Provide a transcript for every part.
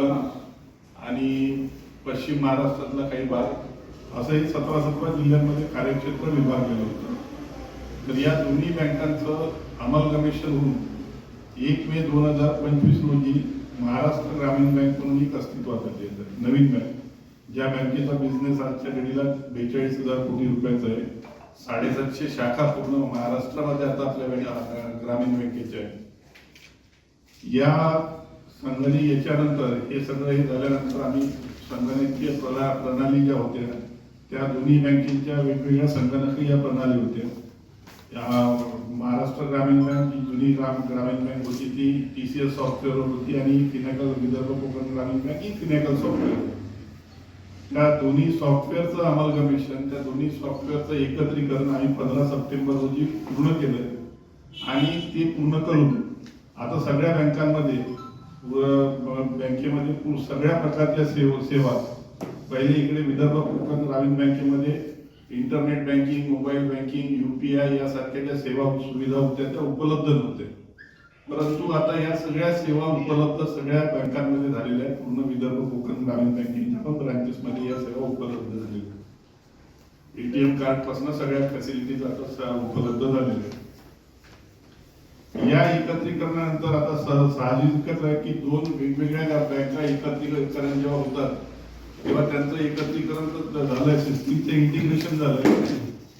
कोकण आणि पश्चिम महाराष्ट्रातला काही भाग असंही सतरा सतरा जिल्ह्यांमध्ये कार्यक्षेत्र विभागलेलं होतं. तर या दोन्ही बँकांचं अमलगमेशन होऊन एक मे दोन हजार पंचवीस रोजी महाराष्ट्र ग्रामीण बँक म्हणून एक अस्तित्वात आली आहे. नवीन बँक ज्या बँकेचा बिझनेस आजच्या घडीला बेचाळीस हजार कोटी रुपयाचा आहे. साडेसातशे शाखा पूर्ण महाराष्ट्रामध्ये आता आपल्या बँक- ग्रामीण बँकेच्या आहे या संगणी याच्यानंतर हे सगळं हे झाल्यानंतर आम्ही संगणकीय प्रला प्रणाली ज्या होत्या त्या दोन्ही बँकेच्या वेगवेगळ्या संगणकीय प्रणाली होत्या. या महाराष्ट्र ग्रामीण बँक जी जुनी ग्राम ग्रामीण बँक होती ती टी सी एस सॉफ्टवेअर होती आणि फिनॅकल विदर्भ कोकण ग्रामीण बँक ही फिनॅकल सॉफ्टवेअर होती. त्या दोन्ही सॉफ्टवेअरचं अमलगमेशन त्या दोन्ही सॉफ्टवेअरचं एकत्रीकरण आम्ही पंधरा सप्टेंबर रोजी पूर्ण केलं. आणि ते पूर्ण करून आता सगळ्या बँकांमध्ये व बँकेमध्ये सगळ्या प्रकारच्या सेव सेवा. पहिले इकडे विदर्भ कोकण ग्रामीण बँकेमध्ये internet banking mobile banking UPI यासारख्या ज्या सेवा सुविधा होत्या त्या उपलब्ध नव्हत्या. परंतु आता या सगळ्या सेवा उपलब्ध सगळ्या बँकांमध्ये झालेल्या आहेत. पूर्ण विदर्भ कोकण ग्रामीण बँकेच्या पण ब्रांचेसमध्ये या सेवा उपलब्ध झालेल्या आहेत. एटीएम कार्डपासून सगळ्या फॅसिलिटीज आता उपलब्ध झालेल्या आहेत. या एकत्रीकरणानंतर आता साहजिकच आहे की दोन वेगवेगळ्या बँका एकत्रीकरण जेव्हा होतात. तेव्हा त्यांचं एकत्रीकरण तर झालंय सिस्टीमचं इंटिग्रेशन झालंय.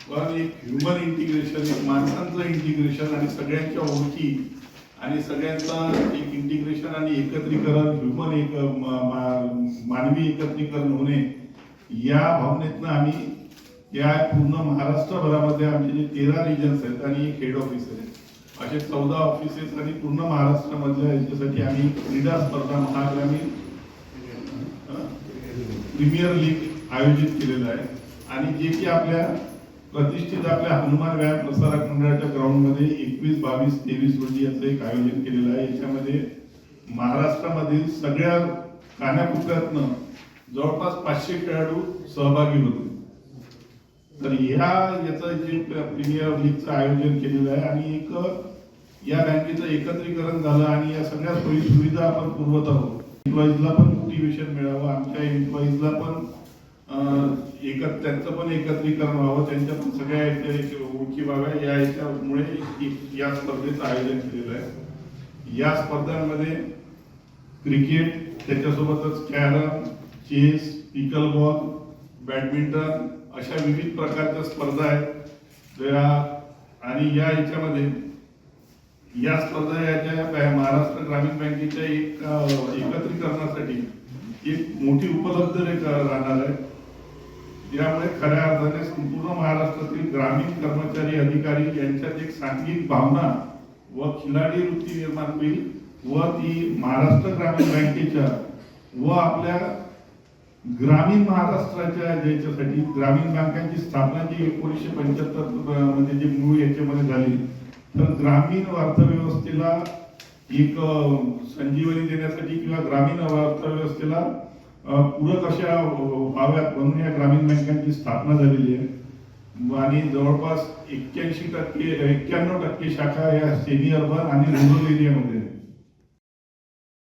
पण एक ह्युमन इंटिग्रेशन एक माणसांचं इंटिग्रेशन आणि सगळ्यांच्या ओळखी आणि सगळ्यांचं एक इंटिग्रेशन आणि एकत्रीकरण ह्युमन एक मानवी एकत्रीकरण होणे या भावनेतनं आम्ही या पूर्ण महाराष्ट्रभरामध्ये आमचे जे तेरा रिजन्स आहेत आणि एक हेड ऑफिस आहे. असे चौदा ऑफिसेस आणि पूर्ण महाराष्ट्रामधल्या म्हणजे याच्यासाठी आम्ही क्रीडा स्पर्धा महाग्रामीण प्रीमियर लीग आयोजित केलेलं आहे. आणि जे की आपल्या प्रतिष्ठित आपल्या हनुमान व्यायाम प्रसारक मंडळाच्या ग्राउंडमध्ये एकवीस बावीस तेवीस रोजी याचं एक आयोजन केलेलं आहे. याच्यामध्ये महाराष्ट्रामधील सगळ्या कानाकोपऱ्यातनं जवळपास पाचशे खेळाडू सहभागी होते. तर ह्या याचं जे प्रीमियर लीगचं आयोजन केलेलं आहे आणि एक या बँकेचं एकत्रीकरण झालं आणि या सगळ्या सोयी सुविधा आपण पुरवत आहोत. एम्प्लॉईजला पण मोटिवेशन मिळावं आमच्या एम्प्लॉईजला पण अं, एकत्र त्यांचं पण एकत्रीकरण व्हावं त्यांच्या पण सगळ्या याच्या ओळखी व्हाव्या या याच्यामुळे या स्पर्धेचं आयोजन केलेलं आहे. या स्पर्धांमध्ये क्रिकेट त्याच्यासोबतच carrom chess pickleball badminton अशा विविध प्रकारच्या स्पर्धा आहेत. त्या- आणि या याच्यामध्ये या स्पर्धा याच्या महाराष्ट्र ग्रामीण बँकेच्या एक एकत्रीकरणासाठी एक मोठी उपलब्ध राहणार आहे. यामुळे खऱ्या अर्थाने संपूर्ण महाराष्ट्रातील ग्रामीण कर्मचारी अधिकारी यांच्यात एक सांघिक भावना व खिलाडी वृत्ती निर्माण होईल व ती महाराष्ट्र ग्रामीण बँकेच्या व आपल्या ग्रामीण महाराष्ट्राच्या ज्याच्यासाठी ग्रामीण बँकांची स्थापना जी एकोणीसशे पंच्याहत्तर म्हणजे जी मूळ याच्यामध्ये झाली तर ग्रामीण अर्थव्यवस्थेला एक संजीवनी देण्यासाठी किंवा ग्रामीण अर्थव्यवस्थेला पूरक अशा व्हाव्यात म्हणून या ग्रामीण बँकांची स्थापना झालेली आहे. आणि जवळपास एक्क्याऐंशी टक्के एक्क्याण्णव टक्के शाखा या सेमी अर्बन आणि रुरल एरियामध्ये